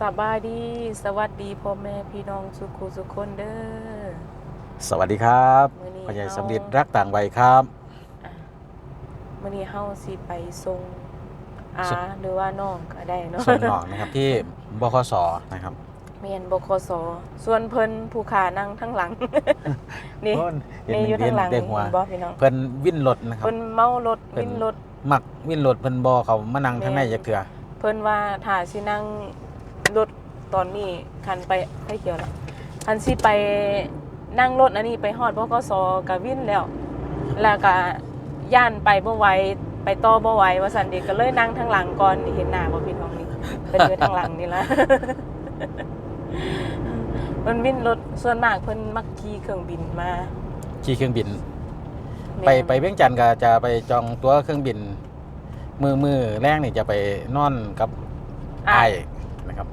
สบายดี สวัสดีพ่อแม่พี่น้องสุขุสุขคนเด้อ สวัสดีครับมื้อนี้ พ่อใหญ่เฮาสำลิดรักต่างวัยครับอะมื้อนี้เฮาสิไปส่งอาส่ง หรือว่าน้องก็ได้เนาะส่งน้องนะครับที่บคสนะครับเมียนบคสส่วนเพิ่นผู้ขานั่งทั้งหลัง นี่โอ้เห็นนี่อยู่เห็ทั้นงหลังเด็กหัว เห็นบ่พี่น้องเพิ่นวิ่นรถนะครับ เพิ่นเมารถเพิ่น วินรถ มักวิ่นรถเพิ่นบอเขามานั่งทางในแม่นจะเถื่อเพิ่นว่าถ้าสินั่ง รถตอนนี้คันไปไปเกี่ยวละคันสิไปนั่งรถอันนี้ไปฮอดบกสก็วินแล้ว แล้วก็ย่านไปบ่ไหวไปต่อบ่ไหวว่าซั่นเด็กก็เลยนั่งทางหลังก่อนนี่เห็นหน้าบ่พี่น้องนี่เพิ่นอยู่ทางหลังนี่ล่ะเพิ่นวินรถส่วนมากเพิ่นมักขี่เครื่องบินมาขี่เครื่องบินแม่นไปไปเวียงจันทร์ก็จะไปจองตั๋วเครื่องบิน มือมือแรกนี่จะไปนอนกับอ้ายนะครับ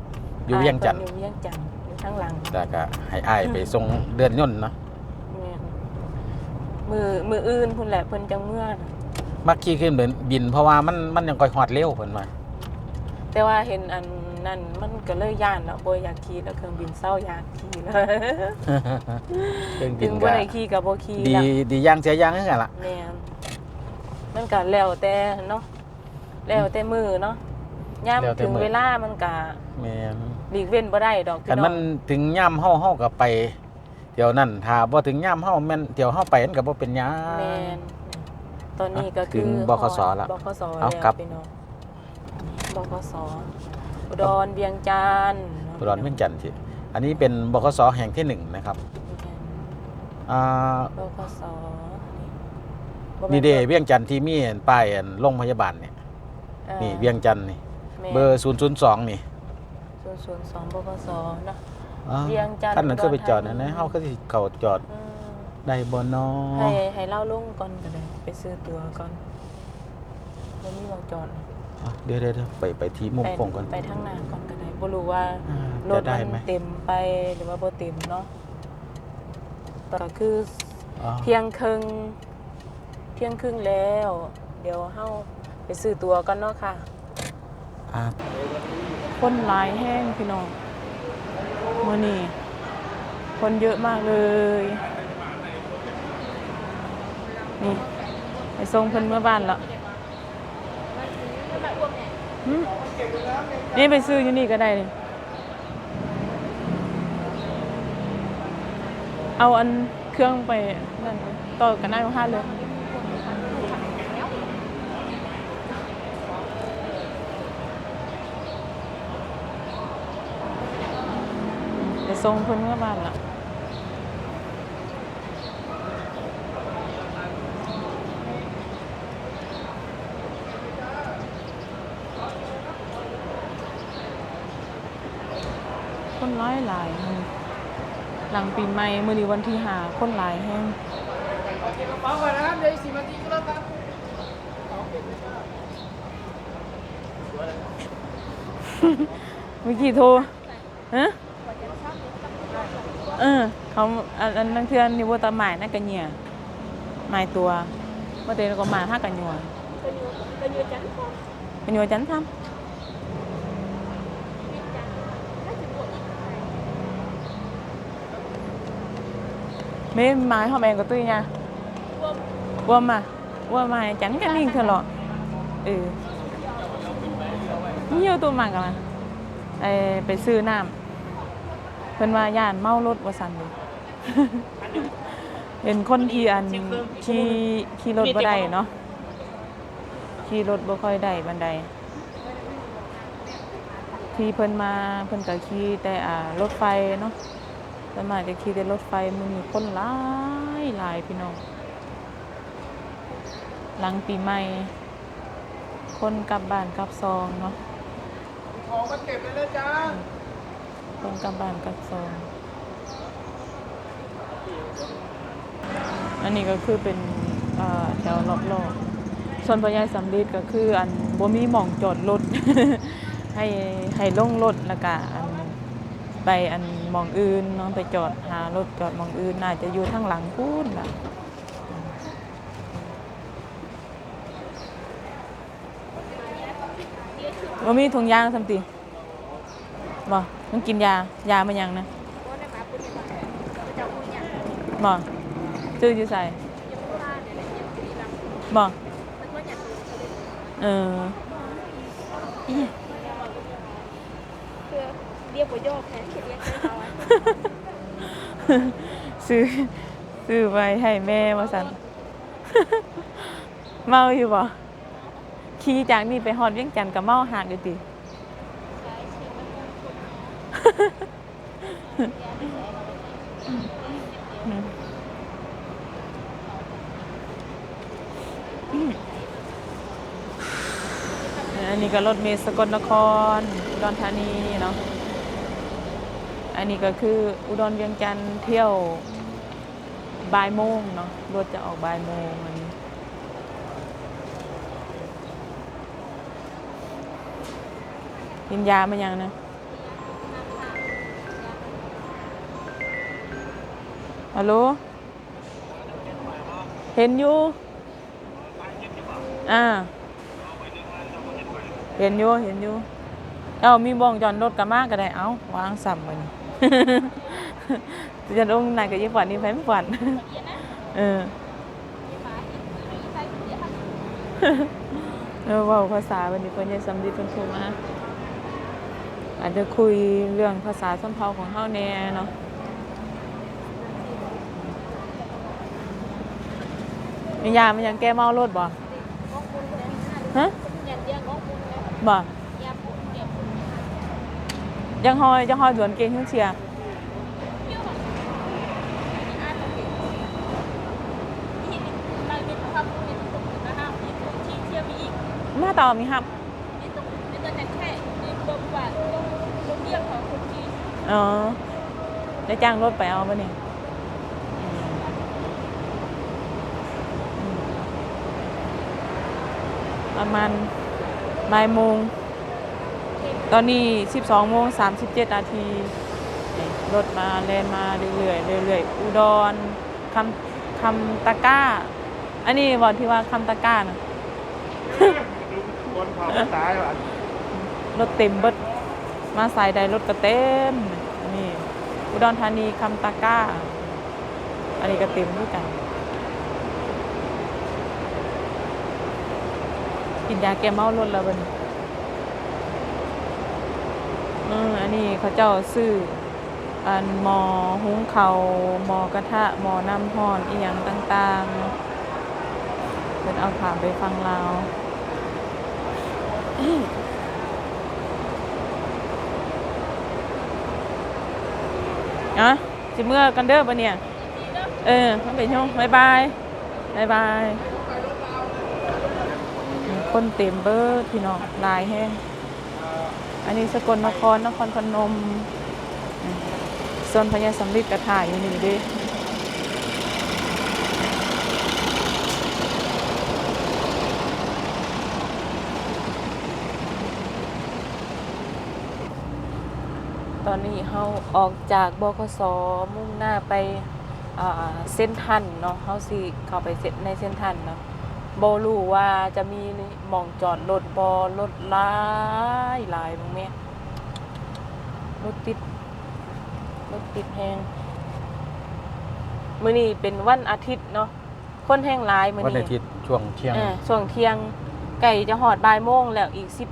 อยู่เวียงจันทร์อยู่เวียงจันทน์อยู่ทางหลังแต่ก็ให้อ้ายไปส่งเดือนย่นต์เนาะแม่นมือมืออื่นพุ่นแหละเพิ่นจังเมื่อน่ะมักขี่เครื่องบิน เพราะว่ามันมันยังค่อยฮอดเร็วเพิ่นว่าแต่ว่าเห็นอันนั้นมันก็เลยย่านแล้วบ่อยากขี่แล้วเครื่องบินเศร้าอยากขี่แล้วเครื่องบิถึนงก็บ่ได้ขี่ก็บ่ขี่ดีละดีอย่างเสียอย่างคือกันล่ะ แม่นมันก็แล้วแต่เนาะแล้วแต่มือเนาะยามถึงเวลามันก็แม่น หลีกเว้นบ่ได้ดอกพี่คันน้มัอนงถึงย่ำเฮาเฮาก็ไปเที่ยวนั่นถ้าบ่ถึงย่ำเฮาแม่นเที่ยวเฮาไปมันก็บ่เป็นหยัง แม่นตอนนี้ก็ถึคืองบขสละบขสเอาแล้วครับ พี่น้องบขสอุดรเวียงจันทน์อุดรเวียงจันทน์สิอันนี้เป็นบขสแห่งที่หนึ่งนะครับอ่าบขสนี่เด้เวียงจันทน์ที่มีป้ายอันโรงพยาบาลเนี่ยอ่านี่เวียงจันทน์นี่แม่เบอร์ 002 นี่ ศูนย์ศูนสองบขสเนาะเวียงจันทน์ท่านนั้นก็ไปจอดนะนะเฮาก็สิเข้าจอดอืมได้บ่นาให้ให้เล่าลุงก่อนก็ได้ไปซื้อตัวก่อนแล้วมีวงจอดอะเดี๋ยวไปไปที่มุมไปโค้งก่อนไปทางหน้าก่อนก็ได้บ่รู้ว่า อ่ารจะถได้มันเต็มไปหรือว่าบ่เต็มเนาะแต่ก็คืออ๋อเที่ยงครึ่งเที่ยงครึ่งแล้ว เดี๋ยวเฮาไปซื้อตัวกันเนาะค่ะ คนหลายแห้งพี่น้องมื้อนี้คนเยอะมากเลย นี่ไปส่งเพิ่นเมื่อบ้านแล้วนี่ไปซื้ออยู่นี่ก็ได้นี่เอาอันเครื่องไปนั่นต่อกันหน้าห้าเลย ไปส่งเพิ่นเมื่อบ้านละคนร้ายหลายมื้อหลังปีใหม่มื้อนี้วันที่ห้าคนหลายแฮงกระเป๋าก่อนนะครับเดี๋ยวอีกสิบนาทีก็แล้วครับเมื่อกี้โทรฮะ เออ เขาอันอันนังเทือนนี่ว่าตาหมายน่ากันเหี่ยหมายตัวเมื่อเดือนก็มาห้ากันหยัวกันหยัวจันทำกันหยัวจันทำ mấy mai hôm em của tôi nha quâm mà quâm mà chẳng cái liên thôi lọ ừ nhiều tôi mà cả mà เอ่อไปซื้อน้ำ เพิ่นว่าย่านเมารถว่าซั่นเลยเห็นคนที่อันขี่ขี่รถบ่ได้เนาะขี่รถบ่ค่อยได้บันไดที่เพิ่นมาเพิ่นก็ขี่แต่อ่ารถไฟเนาะส่วนมากจะขี่แต่รถไฟมื้อนี้คนหลายหลายพี่น้องหลังปีใหม่ คนกลับบ้านกลับซองเนาะของมาเก็บเลยนะจ๊ะ คนกลับบ้านกลับซองอันนี้ก็คือเป็นแถวรอบๆส่วนพญายสำลีก็คืออันบ่มีหม่องจอดรถให้ให้ลงรถแล้วก็อันไปอันมองอื่นเนาะไปจอดหารถจอดมองอื่นน่าจะอยู่ทางหลังพูนล่ะบ่มีถุงยางสำติ บ่มันกินยายามันยังนะก็ได้มาปุ๊บเนี่ยมาเจ้าคุยอย่างบ่ซื้ออยู่ใส่ยังพูดได้เนี่ยยังคุยลำบ่มันก็อยากรู้เออคือเรียกว่าโยกแทนคิดเรียกเขาอะซื้อซื้อไปให้แม่มาสั่นเมาอยู่บ่ขี่จากนี่ไปฮอดเวียงจันทน์กับเมาหากอยู่ติ อันนี้ก็รถเมล์สกลนครอุดรธานีเนาะ อันนี้ก็คืออุดรเวียงจันทร์เที่ยวบ่ายโมงเนาะ รถจะออกบ่ายโมงอันนี้กินยามันยังนะ ฮัลโหล เห็นอยู่ อ่า เห็นอยู่ เห็นอยู่ เอามีบ้องจอดรถกลับมากก็ได้ เอาวางสัมมันจะลงไหนกับยี่ฝันนี่แฟนฝัน เออเออว่าภาษาวันนี้เพิ่นจะสำลีเพิ่นโทรมาอาจจะคุยเรื่องภาษาสัมเภาของเฮาแน่เนาะ มียามันยังแก้เมารถบ่ฮะบ่ยังหอยยังหอยดวนเกณฑ์ขึ้นเชียร์เที่ยงนี่อาจจะเป็นนี่เราเป็นความรู้ในตรงนี้นะฮะมีตัวที่เที่ยวมีอีกหน้าตามีครับอ๋อได้จ้างรถไปเอาปะเนี่ ประมาณบ่ายโมง ตอนนี้ 12โมง37 นาทีรถมาแลนมาเรื่อยๆเรื่อยๆอุดรคำคำตะก้า อันนี้บอกที่ว่าคำตะก้านะคนเผาตายว่ะรถเต็มเบิดมาสายใดรถก็เต็มนี่อุดรธานีคำตะก้า อันนี้ก็เต็มด้วยกัน กินยาแก้เมารถแล้วบัดนอันนี้เขาเจ้าซื้ออันมอหุงเขาหมอกระทะหมอน้ำห่อนอีหยังต่างๆเป็นเอาถามไปฟังเราอะสิเมื่อกันเด้อปะเนี่ย เออมันเป็นช่วงบายบายบายบาย คนเต็มเบอร์พี่น้องลายแห้งอันนี้สกลนครนครพนมส่วนพญาสำริดกระถ่ายอยู่นี่เดิตอนนี้เขาออกจากบคสมุ่งหน้าไปอ่าเส้นทันเนาะเขาสิเข้าไปเส้นในเส้นทันเนาะ บรู้ว่าจะมีหมองจอดรถบอรถหลายหลายมึงแม่รถติดรถติดแหงมื้อนี้เป็นวันอาทิตย์เนาะคนแห้งหลายมื้อวันนี้อาทิตย์ช่วงเที่ยงเออช่วงเที่ยงไก่จะหอดบ่ายโมงแล้วอีกสิบ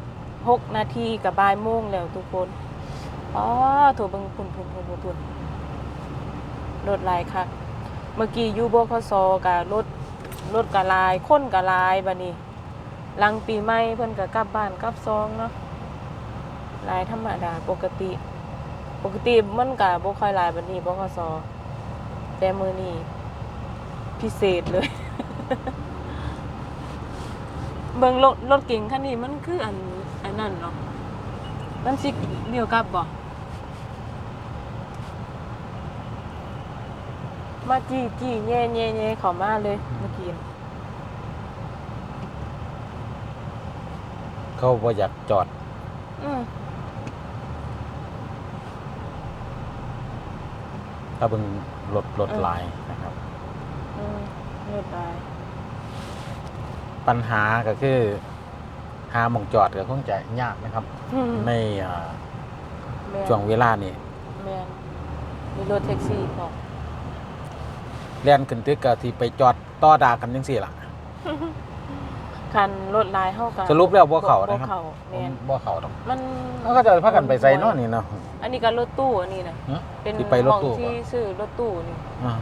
หกนาทีกับบ่ายโมงแล้วทุกคนอ๋อถูกเบิ่งพุ่นพุ่นพุ่นพุ่นพุ่นรถหลายคักเมื่อกี้อยู่บคสกับรถ รถกะลายคนกะลายบัดนี้หลังปีใหม่เพิ่นก็กลับบ้านกลับซองเนาะลายธรรมดาปกติ ปกติมันก็บ่ค่อยลายบัดนี้บคสแต่มื้อนี้พิเศษเลย เบิ่งรถรถเก๋งคันนี้มันคืออันอันนั้นเนาะมันสิเดียวกับบ่มาจี้จี้แย่แย่แย่เข้ามาเลย เมื่อกี้น่ะเขาบ่อยากจอด อืมถ้าเบิ่งรถรถหลายนะครับ อืมเรียบร้อยปัญหาก็คือหาหมองจอดก็คงจะยากนะครับอืมในอ่าแม่นช่วงเวลานี่ แม่นมีรถแท็กซี่พร้อม แล่นขึ้นตึกก็ที่ไปจอดต่อดากันจังซี่ล่ะ คันรถหลายเฮาก็สรุปแล้วบ่เข้านะครับบ่เข้าแม่นบ่เข้าดอกมัน เขาก็จะพากันไปใส่เนอนนี่เนาะ อันนี้ก็รถตู้อันนี้นะหึเป็นที่ไปรถตู้ห้องที่บ่ซื้อรถตู้นี่อ่า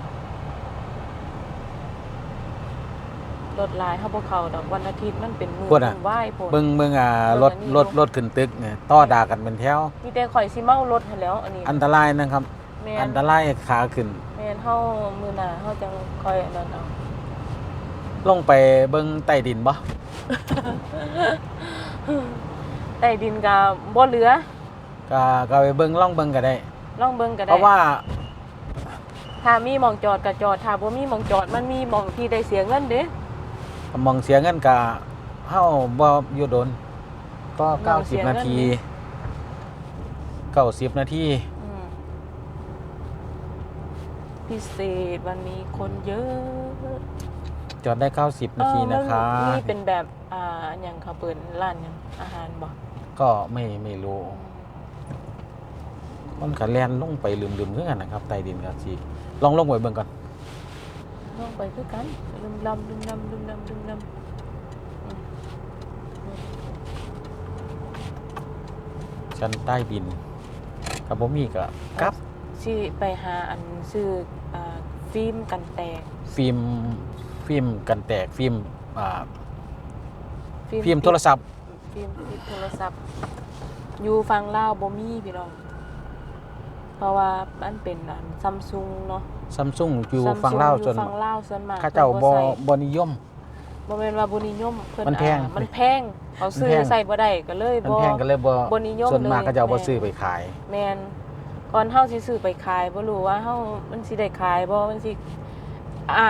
รถหลายเฮาบ่เข้าดอกวันอาทิตย์มันเป็นมื้อพุ่นน่ะไหว้พุ่นเบิ่งเบิ่งอ่ารถรรถถอันนี้รถขึ้นตึกเนี่ยต่อดากันเป็นแถว มีแต่ข่อยสิเมารถให้แล้ว อันนี้อันตรายนะครับ แม่อันนตรายขาขึ้นแม่นเฮามื้อหน้าเฮาจังค่อยอันนั้นเอาลงไปเบิ่งใต้ดินบ่ใต้ดินก็บ่เหลือก็ก็ไปเบิ่งล่องเบิ่งก็ได้ ลองเบิ่งก็เพได้ราะว่าถ้ามีหมองจอดก็จอดถ้าบ่มีหมองจอดมันมีหมองที่ได้เสียเงินเด้มองเสียเงินก็เฮาบ่อยู่โดนก็มองเสีย90เงินานที 90 นาที อืม พิเศษวันนี้คนเยอะจอดได้ 90 นาทีนะคะเออมันนี่เป็นแบบอ่าอันหยังเขาเปิดร้านหยังอาหารบ่ก็ไม่ไม่รู้มันก็แล่นลงไปลืมๆคือกันนะครับใต้ดินก็สิลองลงไปเบิ่งก่อนลงไปคือกันลืมลำลืมลำลืมลำลืมลำอืมชั้นใต้ดินก็บ่มีก็กลับ สิไปหาอันซื้ออ่าฟิล์มกันแตกฟิล์มฟิล์มกันแตกฟิล์มอ่าฟิล์มโทรศัพท์ ฟิล์มติดโทรศัพท์ อยู่ฟังลาวบ่มีพี่น้อง เพราะว่ามันเป็นอันซัมซุงเนาะ ซัมซุงอยู่ Samsung ฝั่งลาวอยู่ส่วนฟังลาวส่วนมากเข้าเจ้าบ่พิ่นใส่บ่นิยม บ่แม่นว่าบ่นิยมเพิ่นมันแพงอ่ามันแพงเขาซื้อมันแพง ใส่บ่ได้ก็เลยมันบ่ แพงก็เลยบ่บ่นิยมส่วนมากเลยเขาเจ้าบ่แม่ซื้อไปขาย แม่น ก่อนเฮาสิซื้อไปขายบ่รู้ว่าเฮามันสิได้ขายบ่มันสิอ่า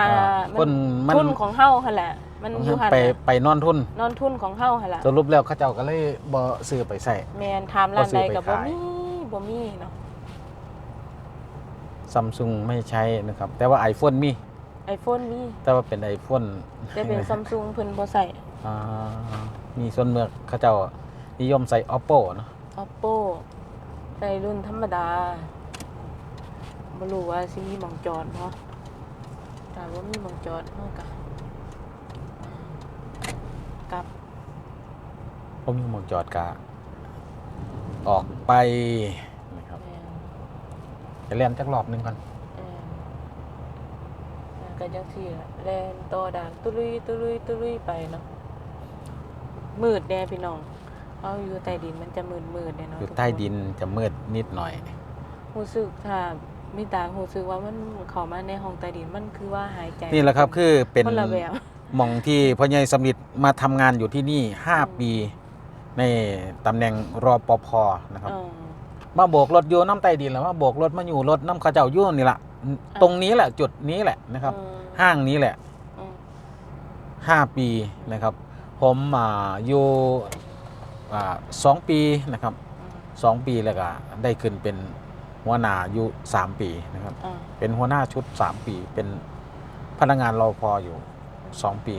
คนมัมัน ทุนของเฮาหั่นแหละ มันอยู่หั่นไปน่ะไปนอนทุน นอนทุนของเฮาหั่นล่ะสรุปแล้วเขาเจ้าก็เลยบ่ซื้อไปใส่ แม่นถามร้านใดก็บ่บ่ซื้อไปขายมีบ่มีเนาะ ซัมซุงไม่ใช้นะครับ แต่ว่า iPhone มี iPhone มีแต่ว่าเป็น iPhone แต่เป็น Samsung เพิ่นบ่ใส่ อ่ามีส่วนเมือกเขาเจ้านิยมใส่ Oppo เนาะ Oppo ใส่รุ่นธรรมดาบ่รู้ว่าสิมีหม่องจอดบ่ถ้าบ่มีหม่องจอดเฮาก็กลับผมมีหมองจอดกะ ออกไปนะครับแม่นจะเล่นจักรอบหนึงก่อนเออแล้วก็จังซี่ล่ะแล่นต่อด่านตุลุยตุลุยตุลุยไปเนาะมืดแน่พี่น้อง เอาอยู่ใต้ดินมันจะมืดๆแน่เนาะอยู่ทุกคนใต้ดินจะมืดนิดหน่อย รู้สึกถ้ามีตารู้สึกว่ามันเข้ามาในห้องใต้ดินมันคือว่าหายใจนี่แหละครับคือเป็นคนละแบบ หมองที่พ่อใหญ่สำลิดมาทำงานอยู่ที่นี่5ปี ในตำแหน่งรอปภนะครับเออมาโบกรถอยู่น้ำใต้ดินแล้วมาโบกรถมาอยู่รถน้ำเข้าเจ้าอยู่นี่แหละตรงนี้แหละจุดนี้แหละนะครับอืมห้างนี้แหละ อืม5 ปีนะครับ ผมอ่าอยู่อ่า สองปีนะครับอืมสองปีแล้วก็ได้ขึ้นเป็นหัวหน้าอยู่สามปีนะครับอ่าเป็นหัวหน้าชุดสามปี เป็นพนักงานรอพออยู่สองปี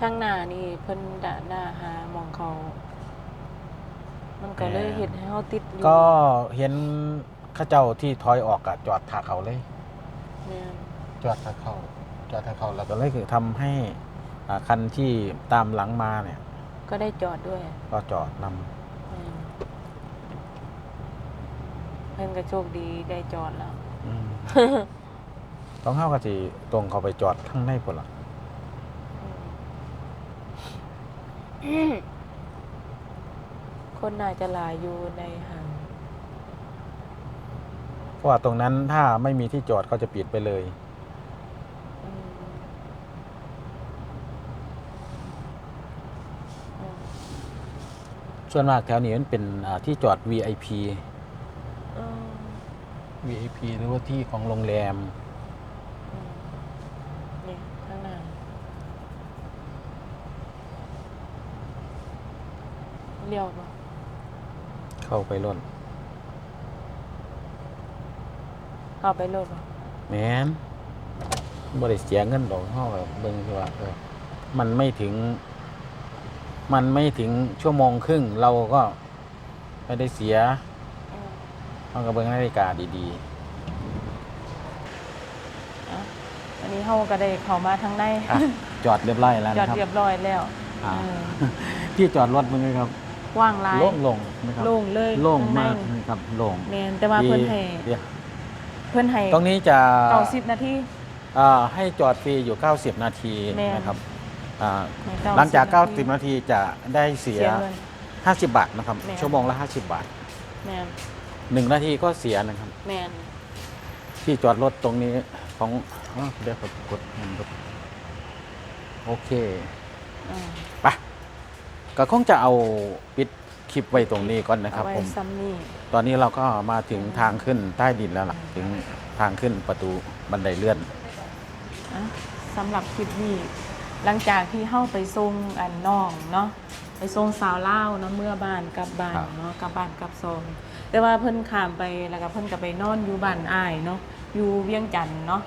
ทางหน้านี่เพิ่นด่าหน้าหาหมองเขา มันก็เลยเฮ็ดให้เฮาติดอยู่ก็เห็นเข้าเจ้าที่ถอยออกอะจอดถาเขาเลย แม่นจอดถาเขาจอดถาเขาแล้วก็เลยคือทำให้อ่าคันที่ตามหลังมาเนี่ย ก็ได้จอดด้วย ก็จอดนแม่นเพิ่นก็โชคดีได้จอดแล้วำอืม ต้องเข้ากับจีตรงเขาไปจอดข้างในปุ่นละอืมคนน่าจะหลายอยู่ในห้างเพราะว่าตรงนั้นถ้าไม่มีที่จอดเขาจะปิดไปเลย อืมอืม ส่วนมากแถวนี้มันเป็นอ่าที่จอด VIP อืม VIP หรือว่าที่ของโรงแรมอืมนี่ข้างหน้าเลี้ยวปะเข้าไปร่นเข้าไปรถปะแม้นบริเสียเงินดอกเท่าแบบเบิ่งที่ว่าเออมันไม่ถึง มันไม่ถึงชั่วโมงครึ่งเราก็ไม่ได้เสียเฮาก็เบิ่งนาฬิกาดีอะวันนี้เฮาก็ได้เข้ามาทางในๆอะจอดเรียบร้อยแล้วจอดนะครับเรียบร้อยแล้วอ่าเออที่จอดรถมึงครับกว้างหลายโล่งลงนะครับโล่งเลยโล่งข้ในมากนะครับโล่งแม่นแต่ว่าเพิ่นให้เดี๋ยวเพิ่นให้ตรงนี้จะ90นาที อ่าให้จอดฟรีอยู่ 90 นาทีแม่น นะครับ อ่าให้90หลังจากนาที90 นาทีจะได้เสีย เสียเงิน 50 บาทนะครับ แม่นชั่วโมงละ 50 บาท แม่น1 นาทีก็เสียนะครับ แม่นที่จอดรถตรงนี้ของอ๋อเดี๋ยวผมกดให้มันดูโอเคอ่าไปก็คงจะเอาปิดคลิปไว้ตรงนี้ก่อนนะครับเอาไว้ผม ซ้ำนี่ตอนนี้เราก็มาถึงทางขึ้นใต้ดินแล้วล่ะ ถึงทางขึ้นประตูบันไดเลื่อน อะสำหรับคลิปนี้ หลังจากที่เฮาไปส่งอันน้องเนาะไปส่งสาวเล่าวเนาะเมื่อบ้านกลับบ้านครับ เนาะกลับบ้านกลับซองแต่ว่าเพิ่นข้ามไปแล้วก็เพิ่นก็ไปนอนอยู่บ้านอ้ายเนาะอยู่เวียงจันทน์เนาะ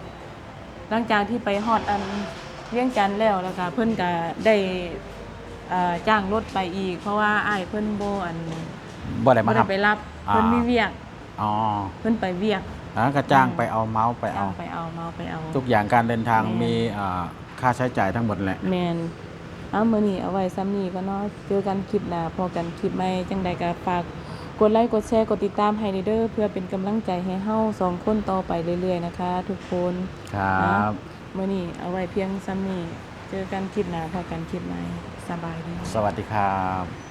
หลังจากที่ไปฮอดอันเวียงจันทน์แล้วแล้วก็เพิ่นก็ได้เอ่อจ้างรถไปอีก เพราะว่าอ้ายเพิ่นบ่อันบ่ได้บ่มาได้ทำ ไปรับอ่า เพิ่นมีเวียกอ๋อเพิ่นไปเวียก แล้วก็จ้างไปเอาเมาส์ไปจ้าเอา งไปเอาเมาไปเอา ทุกอย่างการเดินทางแม่ มีอ่า ค่าใช้จ่ายทั้งหมดแหละแมนเอามือนี่เอาไว้ซ้ำนี่ก็เนาะเจอกันคลิปหน้าพอกันคลิปใหม่จังใดก็ฝากกดไลค์กดแชร์กดติดตามให้เด้อเพื่อเป็นกำลังใจให้เฮาสองคนต่อไปเรื่อยๆนะคะ ทุกคนครับมือนี่เอาไว้เพียงซ้ำนี่เจอกันคลิปหน้าพอกันคลิปใหม่สบายดี สวัสดีครับ